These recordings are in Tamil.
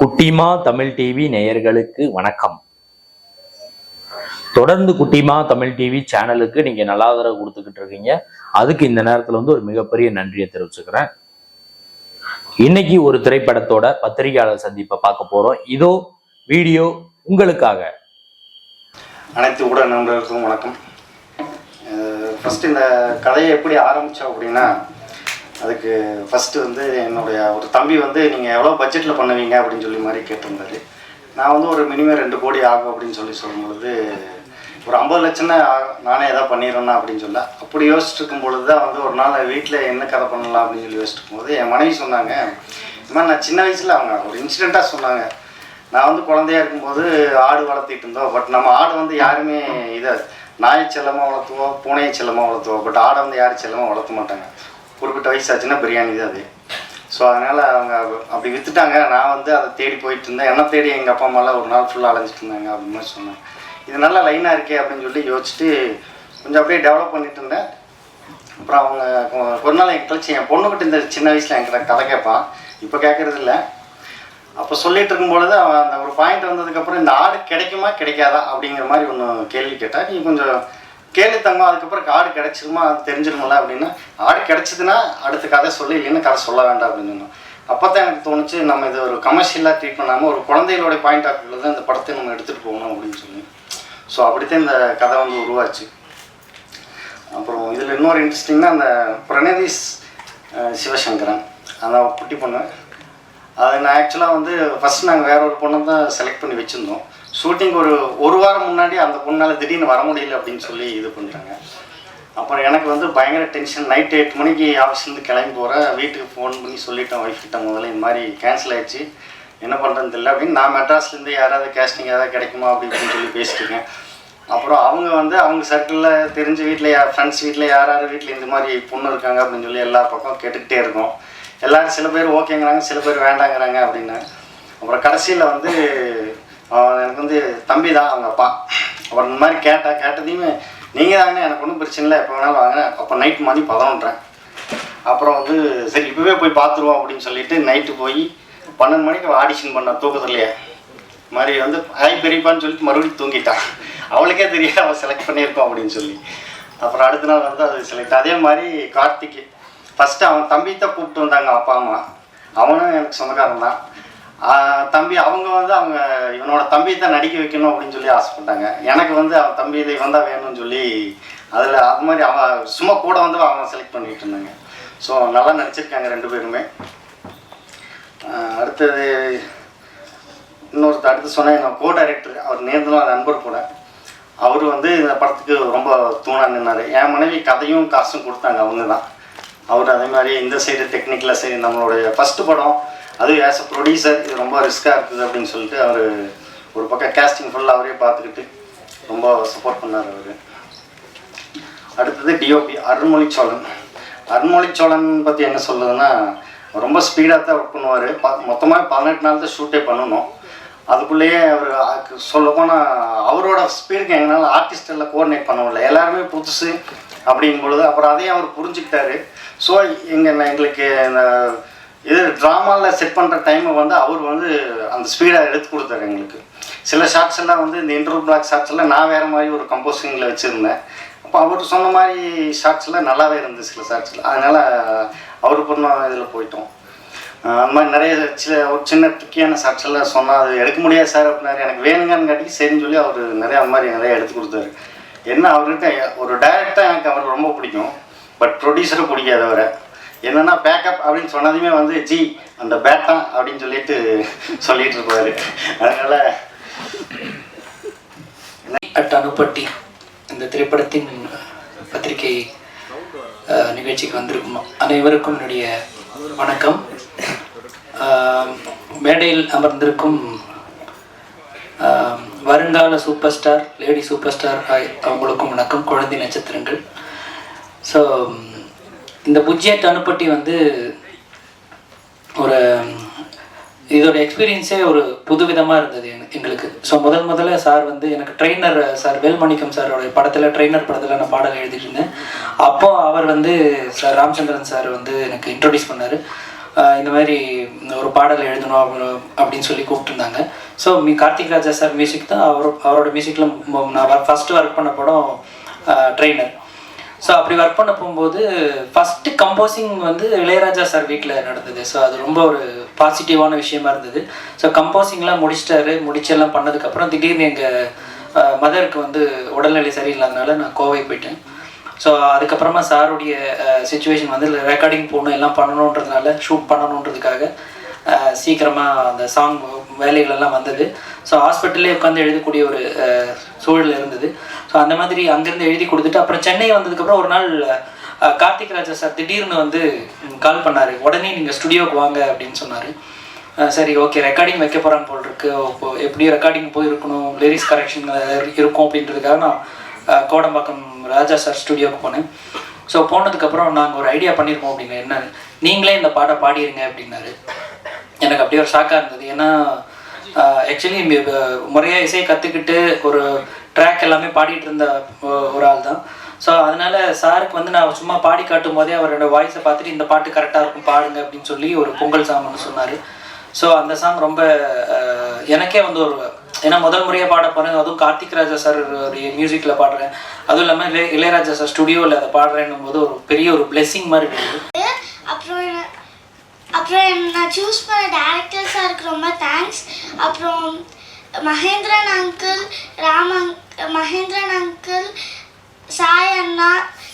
குட்டிமா தமிழ் டிவி நேயர்களுக்கு வணக்கம். தொடர்ந்து குட்டிமா தமிழ் டிவி சேனலுக்கு நீங்க நல்ல ஆதரவு கொடுத்துக்கிட்டு இருக்கீங்க. அதுக்கு இந்த நேரத்துல வந்து ஒரு மிகப்பெரிய நன்றியை தெரிவிச்சுக்கிறேன். இன்னைக்கு ஒரு திரைப்படத்தோட பத்திரிகையாளர் சந்திப்பை பார்க்க போறோம். இதோ வீடியோ உங்களுக்காக. அனைத்து ஊடக நண்பர்களுக்கும் வணக்கம். ஃபர்ஸ்ட் இந்த கதையை எப்படி ஆரம்பிச்சோம் அப்படின்னா அதுக்கு ஃபஸ்ட்டு வந்து என்னுடைய ஒரு தம்பி வந்து நீங்கள் எவ்வளோ பட்ஜெட்டில் பண்ணுவீங்க? அப்படின்னு சொல்லி மாதிரி கேட்டிருந்தாரு. நான் வந்து ஒரு மினிமம் ரெண்டு கோடி ஆகும் அப்படின்னு சொல்லி சொல்லும்பொழுது ஒரு ஐம்பது லட்சம்னா நானே எதாவது பண்ணிடுறேன்னா? அப்படின்னு சொல்ல அப்படி யோசிச்சுட்டு இருக்கும் பொழுது தான் வந்து ஒரு நாள் வீட்டில் என்ன கதை பண்ணலாம் அப்படின்னு சொல்லி யோசிச்சுட்டு இருக்கும்போது என் மனைவி சொன்னாங்க இந்த மாதிரி நான் சின்ன வயசில் அவங்க ஒரு இன்சிடெண்ட்டாக சொன்னாங்க. நான் வந்து குழந்தையா இருக்கும்போது ஆடு வளர்த்திட்டு இருந்தோம். பட் நம்ம ஆடு வந்து யாருமே இதை நாயை செல்லமாக வளர்த்துவோம் பூனையை செல்லமாக வளர்த்துவோம். பட் ஆடை வந்து யாரும் செல்லமாக வளர்த்த மாட்டாங்க. குறிப்பிட்ட வயசு ஆச்சுன்னா பிரியாணி தான் அது. ஸோ அதனால் அவங்க அப்படி விற்றுட்டாங்க நான் வந்து அதை தேடி போயிட்டு இருந்தேன். என்ன தேடி எங்கள் அப்பா அம்மாலாம் ஒரு நாள் ஃபுல்லாக அலைஞ்சிட்டு இருந்தாங்க அப்படின்னு மாதிரி சொன்னாங்க. இது நல்லா லைனாக இருக்கே அப்படின்னு சொல்லி யோசிச்சுட்டு கொஞ்சம் அப்படியே டெவலப் பண்ணிட்டு இருந்தேன். அப்புறம் அவங்க ஒரு நாள் என் கழிச்சு என் பொண்ணுக்கிட்ட இந்த சின்ன வயசில் என்கிட்ட கதை கேட்பான் இப்போ கேட்கறது இல்லை. அப்போ சொல்லிட்டு இருக்கும்பொழுது அவன் அந்த ஒரு பாயிண்ட் வந்ததுக்கப்புறம் இந்த ஆடு கிடைக்குமா கிடைக்காதா அப்படிங்கிற மாதிரி ஒன்று கேள்வி கேட்டால் நீ கொஞ்சம் கேள்வி தங்கம் அதுக்கப்புறம் ஆடு கிடைச்சிருமா அது தெரிஞ்சிருமில்ல அப்படின்னா. ஆடு கிடைச்சதுன்னா அடுத்த கதை சொல்லி இல்லைன்னா கதை சொல்ல வேண்டாம் அப்படின்னு சொன்னோம். அப்போ தான் எனக்கு தோணுச்சு நம்ம இது ஒரு கமர்ஷியலாக ட்ரீட் பண்ணாமல் ஒரு குழந்தைகளோட பாயிண்ட் ஆஃப் வியூவில் தான் இந்த படத்தை நம்ம எடுத்துகிட்டு போகணும் அப்படின்னு சொல்லி ஸோ அப்படித்தான் இந்த கதை வந்து உருவாச்சு. அப்புறம் இதில் இன்னொரு இன்ட்ரெஸ்டிங்னா அந்த பிரணதீஷ் சிவசங்கரன். அந்த குட்டி பொண்ணு. அது நான் ஆக்சுவலாக வந்து ஃபஸ்ட் நாங்கள் வேற ஒரு பொண்ணை தான் செலக்ட் பண்ணி வச்சுருந்தோம். ஷூட்டிங் ஒரு ஒரு வாரம் முன்னாடி அந்த பொண்ணால் திடீர்னு வர முடியல அப்படின்னு சொல்லி இது பண்ணுறாங்க அப்புறம் எனக்கு வந்து பயங்கர டென்ஷன் நைட் எட்டு மணிக்கு ஆஃபீஸ்லேருந்து கிளம்பி போகிறேன் வீட்டுக்கு ஃபோன் பண்ணி சொல்லிட்டேன் ஒய்ஃப் கிட்ட முதல்ல இந்த மாதிரி கேன்சல் ஆயிடுச்சு. என்ன பண்ணுறதுன்னு தெரியல அப்படின்னு நான் மெட்ராஸ்லேருந்து யாராவது கேஸ்டிங் ஏதாவது கிடைக்குமா அப்படின்னு சொல்லி பேசிட்டுருக்கேன் அப்புறம் அவங்க வந்து அவங்க சர்க்கிளில் தெரிஞ்ச வீட்டில் யார் ஃப்ரெண்ட்ஸ் வீட்டில் யார் யார் வீட்டில் இந்த மாதிரி பொண்ணு இருக்காங்க அப்படின்னு சொல்லி எல்லா பக்கம் கேட்டுக்கிட்டே இருக்கோம். எல்லோரும் சில பேர் ஓகேங்கிறாங்க சில பேர் வேண்டாங்கிறாங்க அப்படின்னு. அப்புறம் கடைசியில் வந்து எனக்கு வந்து தம்பி தான் அவங்க அப்பா. அப்புறம் இந்த மாதிரி கேட்டா கேட்டதையுமே நீங்கள் தாங்கண்ணே எனக்கு ஒன்றும் பிரச்சனை இல்லை. எப்போ வேணாலும் வாங்க அப்போ நைட் மணி பதினொன்றேன் அப்புறம் வந்து சரி இப்போவே போய் பார்த்துருவோம் அப்படின்னு சொல்லிட்டு நைட்டு போய் பன்னெண்டு மணிக்கு ஆடிஷன் பண்ண தூக்கத்துலையே. மாதிரி வந்து ஹாய் பெரியப்பான்னு சொல்லிட்டு மறுபடியும் தூங்கிட்டான். அவளுக்கே தெரியாது அவள் செலக்ட் பண்ணியிருப்பான் அப்படின்னு சொல்லி. அப்புறம் அடுத்த நாள் வந்து அது செலக்ட் அதே மாதிரி கார்த்திக் ஃபஸ்ட்டு அவன் தம்பி தான் கூப்பிட்டு வந்தாங்க அப்பா அம்மா. அவனும் எனக்கு சொந்தக்காரன் தான் தம்பி அவங்க வந்து அவங்க இவனோட தம்பி தான் நடிக்க வைக்கணும் அப்படின்னு சொல்லி ஆசைப்பட்டாங்க. எனக்கு வந்து அவன் தம்பி இதை வந்தால் வேணும்னு சொல்லி அதில் அது மாதிரி அவன் சும்மா கூட வந்து அவன் செலக்ட் பண்ணிட்டு இருந்தாங்க. ஸோ நல்லா நடிச்சிருக்காங்க ரெண்டு பேருமே. அடுத்தது இன்னொருத்தர் அடுத்து சொன்னேன் நான் கோ டைரக்டர் அவர் நேர்ந்தலாம் நண்பர் கூட. அவர் வந்து இந்த படத்துக்கு ரொம்ப தூணாக நின்னார். என் மனைவி கதையும் காசும் கொடுத்தாங்க அவங்க தான். அவர் அதே மாதிரி இந்த சைடு டெக்னிக்கலாக சரி நம்மளுடைய ஃபஸ்ட்டு படம் அதுவும் ஆஸ் அ ப்ரொடியூசர் இது ரொம்ப ரிஸ்க்காக இருக்குது அப்படின்னு சொல்லிட்டு அவர் ஒரு பக்கம் கேஸ்டிங் ஃபுல்லாக அவரே பார்த்துக்கிட்டு ரொம்ப சப்போர்ட் பண்ணார் அவர். அடுத்தது டிஓபி அருண்மொழி அருண்மொழிச்சோழன் அருண்மொழி சோழன் பற்றி என்ன சொல்லுதுன்னா ரொம்ப ஸ்பீடாக தான் ஒர்க் பண்ணுவார். ப மொத்தமாக பதினெட்டு நாள் தான் ஷூட்டே பண்ணணும். அதுக்குள்ளேயே அவர் சொல்லப்போனால் அவரோட ஸ்பீடுக்கு எங்களால் ஆர்டிஸ்ட் எல்லாம் கோஆர்டினேட் பண்ண முடியல. எல்லாருமே புதுசு அப்படிங்கும் பொழுது அப்புறம் அதையும் அவர் புரிஞ்சுக்கிட்டாரு. ஸோ எங்கள் எங்களுக்கு இந்த இது ட்ராமாவில் செட் பண்ணுற டைமை வந்து அவர் வந்து அந்த ஸ்பீடை எடுத்து கொடுத்தாரு எங்களுக்கு. சில ஷார்ட்ஸ் எல்லாம் வந்து இந்த இன்டர்வல் பிளாக் ஷார்ட்ஸ் எல்லாம் நான் வேறு மாதிரி ஒரு கம்போசிங்கில் வச்சுருந்தேன். அப்போ அவர் சொன்ன மாதிரி ஷார்ட்ஸ் எல்லாம் நல்லாவே இருந்துச்சு சில ஷார்ட்ஸில் அதனால் அவர் பண்ண இதில் போயிட்டோம். அந்த மாதிரி நிறைய சில ஒரு சின்ன ட்ரிக்கியான ஷார்ட்ஸ் எல்லாம் சொன்னால் அது எடுக்க முடியாது சார் அப்படின்னாரு. எனக்கு வேணுங்கன்னு காட்டி சரின்னு சொல்லி அவர் நிறையா அந்த மாதிரி நிறைய எடுத்து கொடுத்தாரு. என்ன அவர்கிட்ட ஒரு டைரக்டாக எனக்கு அவர் ரொம்ப பிடிக்கும். பட் ப்ரொடியூசரை பிடிக்காதவரை என்னன்னா பேக்கப் அப்படின்னு சொன்னதுமே வந்து ஜி அந்த பேட்டா அப்படின்னு சொல்லிட்டு சொல்லிட்டு இருப்பாரு. அதனால அட் அனுப்பட்டி இந்த திரைப்படத்தின் பத்திரிகை நிகழ்ச்சிக்கு வந்திருக்கும் அனைவருக்கும் என்னுடைய வணக்கம். மேடையில் அமர்ந்திருக்கும் வருங்கால super star lady super star அவங்களுக்கும் வணக்கம். குழந்தை நட்சத்திரங்கள். ஸோ இந்த புஜ்ஜிய தனுப்பட்டி வந்து ஒரு இதோட எக்ஸ்பீரியன்ஸே ஒரு புதுவிதமாக இருந்தது எங்களுக்கு. ஸோ முதல் முதல்ல சார் வந்து எனக்கு ட்ரெயினர் சார் வேல்மணிக்கம் சாரோட படத்தில் ட்ரெயினர் படத்தில் நான் பாடல் எழுதிட்டு இருந்தேன். அப்போ அவர் வந்து சார் ராமச்சந்திரன் சார் வந்து எனக்கு இன்ட்ரொடியூஸ் பண்ணார். இந்த மாதிரி ஒரு பாடல் எழுதணும் அப்படின்னு சொல்லி கூப்பிட்டுருந்தாங்க. So me Karthik Raja sir music தான். அவர் அவரோட மியூசிக்கில் நான் ஃபஸ்ட்டு ஒர்க் பண்ண படம் ட்ரெயினர் ஸோ அப்படி ஒர்க் பண்ண போகும்போது ஃபஸ்ட்டு கம்போசிங் வந்து இளையராஜா சார் வீட்டில் நடந்தது. ஸோ அது ரொம்ப ஒரு பாசிட்டிவான விஷயமா இருந்தது. ஸோ கம்போசிங்லாம் முடிச்சிட்டாரு. முடிச்செல்லாம் பண்ணதுக்கப்புறம் திடீர்னு எங்கள் மதருக்கு வந்து உடல்நிலை சரியில்லாதனால நான் கோவை போயிட்டேன். ஸோ அதுக்கப்புறமா சாருடைய சுச்சுவேஷன் வந்து ரெக்கார்டிங் போகணும் எல்லாம் பண்ணணுன்றதுனால ஷூட் பண்ணணுன்றதுக்காக சீக்கிரமாக அந்த சாங் வேலைகள் எல்லாம் வந்தது. ஸோ ஹாஸ்பிட்டல்லே உட்காந்து எழுதக்கூடிய ஒரு சூழல் இருந்தது. ஸோ அந்த மாதிரி அங்கேருந்து எழுதி கொடுத்துட்டு அப்புறம் சென்னை வந்ததுக்கப்புறம் ஒரு நாள் கார்த்திக் ராஜா சார் திடீர்னு வந்து கால் பண்ணார். உடனே நீங்கள் ஸ்டுடியோவுக்கு வாங்க அப்படின்னு சொன்னார். சரி ஓகே ரெக்கார்டிங் வைக்க போகிறாங்க போல் இருக்கு. இப்போ எப்படியும் ரெக்கார்டிங் போயிருக்கணும். லிரிக்ஸ் கரெக்ஷன் இருக்கும் அப்படின்றதுக்காக நான் கோடம்பாக்கம் ராஜா சார் ஸ்டுடியோவுக்கு போனேன். ஸோ போனதுக்கப்புறம் நாங்கள் ஒரு ஐடியா பண்ணியிருக்கோம் அப்படின்னு என்ன? நீங்களே இந்த பாட்டை பாடிருங்க அப்படின்னாரு. எனக்கு அப்படியே ஒரு ஷாக்காக இருந்தது. ஏன்னா ஆக்சுவலி முறையாக இசையை கற்றுக்கிட்டு ஒரு ட்ராக் எல்லாமே பாடிட்டு இருந்த ஒரு ஆள் தான். ஸோ அதனால் சாருக்கு வந்து நான் சும்மா பாடி காட்டும் போதே அவரோட வாய்ஸை பார்த்துட்டு இந்த பாட்டு கரெக்டாக இருக்கும் பாடுங்க அப்படின்னு சொல்லி ஒரு பொங்கல் சாங் ஒன்று சொன்னார். ஸோ அந்த சாங் ரொம்ப எனக்கே வந்து ஒரு ஏன்னா முதல் முறையாக பாட போகிறேன் அதுவும் கார்த்திக் ராஜா சார் மியூசிக்கில் பாடுறேன். அதுவும் இல்லாமல் இளைய இளையராஜா சார் ஸ்டுடியோவில் அதை பாடுறேன்னும் போது ஒரு பெரிய ஒரு பிளெஸ்ஸிங் மாதிரி இருக்குது அப்புறம் அப்புறம் நான் சூஸ் பண்ண டேரக்டர்ஸாருக்கு ரொம்ப தேங்க்ஸ் அப்புறம் மகேந்திரன் அங்கிள் ராம் அங்க் மகேந்திரன் அங்கிள் சாய் அண்ணா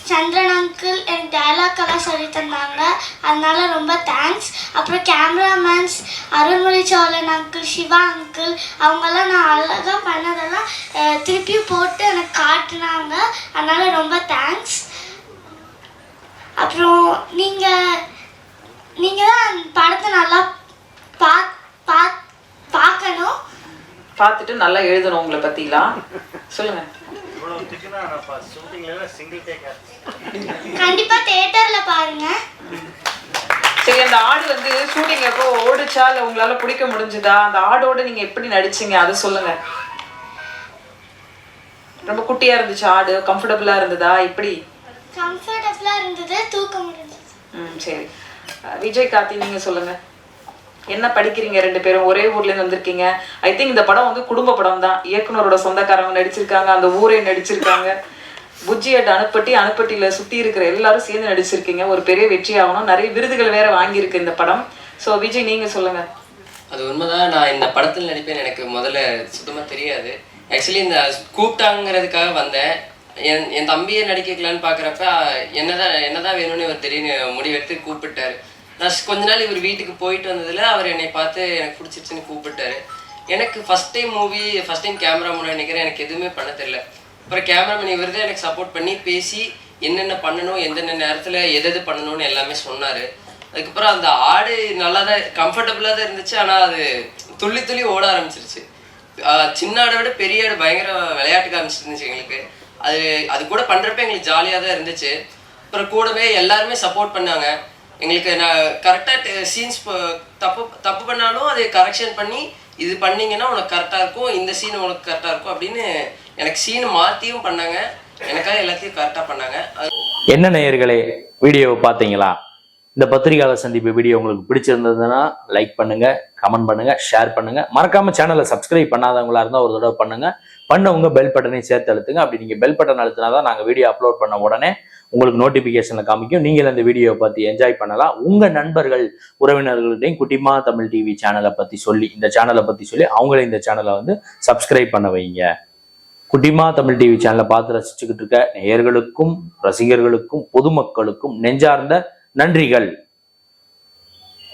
சந்திரன் அங்கிள் எனக்கு டைலாக் எல்லாம் சொல்லி தந்தாங்க. அதனால ரொம்ப தேங்க்ஸ் அப்புறம் cameramen Arulmozhi Cholan uncle Siva uncle அவங்கெல்லாம் நான் அழகாக பண்ணதெல்லாம் திருப்பியும் போட்டு எனக்கு காட்டினாங்க. அதனால ரொம்ப தேங்க்ஸ் அப்புறம் நீங்கள் நீங்கள் தான் படத்தை நல்லா பா பா பார்க்கணும். பார்த்துட்டு நல்லா எழுதணும் உங்களை பத்திலாம். சொல்லுங்க. கண்டிப்பாக தேட்டரில் பாருங்கள் சரி அந்த ஆடு வந்து ஷூட்டிங் அப்போ ஓடுச்சா இல்ல உங்களால பிடிக்க முடிஞ்சுதா? அந்த ஆடோட நீங்க எப்படி நடிச்சீங்க? அதை சொல்லுங்க. ரொம்ப குட்டியா இருந்துச்சு ஆடு. கம்ஃபர்டபுளா இருந்ததா? இப்படி. கம்ஃபர்டபுளாக இருந்தது தூக்க முடிஞ்சது. ம் சரி. விஜய் கார்த்தி நீங்க சொல்லுங்க. என்ன படிக்கிறீங்க ரெண்டு பேரும்? ஒரே ஊர்ல இருந்து வந்திருக்கீங்க. ஐ திங்க் இந்த படம் வந்து குடும்ப படம் தான். இயக்குனரோட சொந்தக்காரங்க நடிச்சிருக்காங்க அந்த ஊரே நடிச்சிருக்காங்க. புஜ்ஜியட் அனுப்பட்டி அனுப்பட்டியில் சுத்தி இருக்கிற எல்லாரும் சேர்ந்து நடிச்சிருக்கீங்க. ஒரு பெரிய வெற்றி ஆகணும். நிறைய விருதுகள் வேற வாங்கியிருக்கு இந்த படம். ஸோ விஜய் நீங்க சொல்லுங்க. அது உண்மைதான். நான் இந்த படத்தில் நடிப்பேன் எனக்கு முதல்ல சுத்தமாக தெரியாது. ஆக்சுவலி இந்த கூப்பிட்டாங்கிறதுக்காக வந்தேன். என் என் தம்பியை நடிக்கலான்னு பார்க்குறப்ப என்னதான் என்னதான் வேணும்னு இவர் திடீர்னு முடிவெடுத்து கூப்பிட்டாரு. நான் கொஞ்ச நாள் இவர் வீட்டுக்கு போயிட்டு வந்ததில் அவர் என்னை பார்த்து எனக்கு பிடிச்சிருச்சுன்னு கூப்பிட்டாரு. எனக்கு first time movie first time camera முன்னாடி நினைக்கிறேன். எனக்கு எதுவுமே பண்ண தெரியல. அப்புறம் கேமராமேன் இவர் தான் எனக்கு சப்போர்ட் பண்ணி பேசி என்னென்ன பண்ணணும் எந்தெந்த நேரத்தில் எது எது பண்ணணும்னு எல்லாமே சொன்னார். அதுக்கப்புறம் அந்த ஆடு நல்லா தான் கம்ஃபர்டபுளாக தான் இருந்துச்சு. ஆனால் அது துள்ளி துள்ளி ஓட ஆரம்பிச்சிருச்சு. சின்ன ஆடை விட பெரிய ஆடு பயங்கர விளையாட்டு காமிச்சிருந்துச்சு எங்களுக்கு. அது அது கூட பண்ணுறப்ப எங்களுக்கு ஜாலியாக தான் இருந்துச்சு. அப்புறம் கூடவே எல்லாருமே சப்போர்ட் பண்ணாங்க. எங்களுக்கு நான் கரெக்டாக சீன்ஸ் தப்பு தப்பு பண்ணாலும் அதை கரெக்ஷன் பண்ணி இது பண்ணிங்கன்னா உனக்கு கரெக்டாக இருக்கும் இந்த சீன் உனக்கு கரெக்டாக இருக்கும் அப்படின்னு எனக்கு சீன் மாற்றியும் பண்ணாங்க. எனக்காக எல்லாத்தையும் கரெக்டாக பண்ணாங்க. என்ன நேயர்களே வீடியோவை பார்த்தீங்களா? இந்த பத்திரிகையாளர் சந்திப்பு வீடியோ உங்களுக்கு பிடிச்சிருந்ததுன்னா லைக் பண்ணுங்க கமெண்ட் பண்ணுங்க ஷேர் பண்ணுங்க. மறக்காம சேனலை சப்ஸ்கிரைப் பண்ணாதவங்களா இருந்தால் ஒரு தடவை பண்ணுங்க. பண்ணவங்க பெல் பட்டனையும் சேர்த்து அழுத்துங்க. அப்படி நீங்க பெல் பட்டன் அழுத்தினா தான் நாங்கள் வீடியோ அப்லோட் பண்ண உடனே உங்களுக்கு நோட்டிபிகேஷன்ல காமிக்கும். நீங்கள் அந்த வீடியோவை பார்த்து என்ஜாய் பண்ணலாம். உங்க நண்பர்கள் உறவினர்கள்ட்டையும் குட்டிமா தமிழ் டிவி சேனலை பத்தி சொல்லி இந்த சேனலை பத்தி சொல்லி அவங்கள இந்த சேனலை வந்து சப்ஸ்கிரைப் பண்ண வைங்க. குட்டிமா தமிழ் டிவி சேனலை பார்த்து ரசிச்சுக்கிட்டு இருக்க நேயர்களுக்கும் ரசிகர்களுக்கும் பொதுமக்களுக்கும் நெஞ்சார்ந்த நன்றிகள்.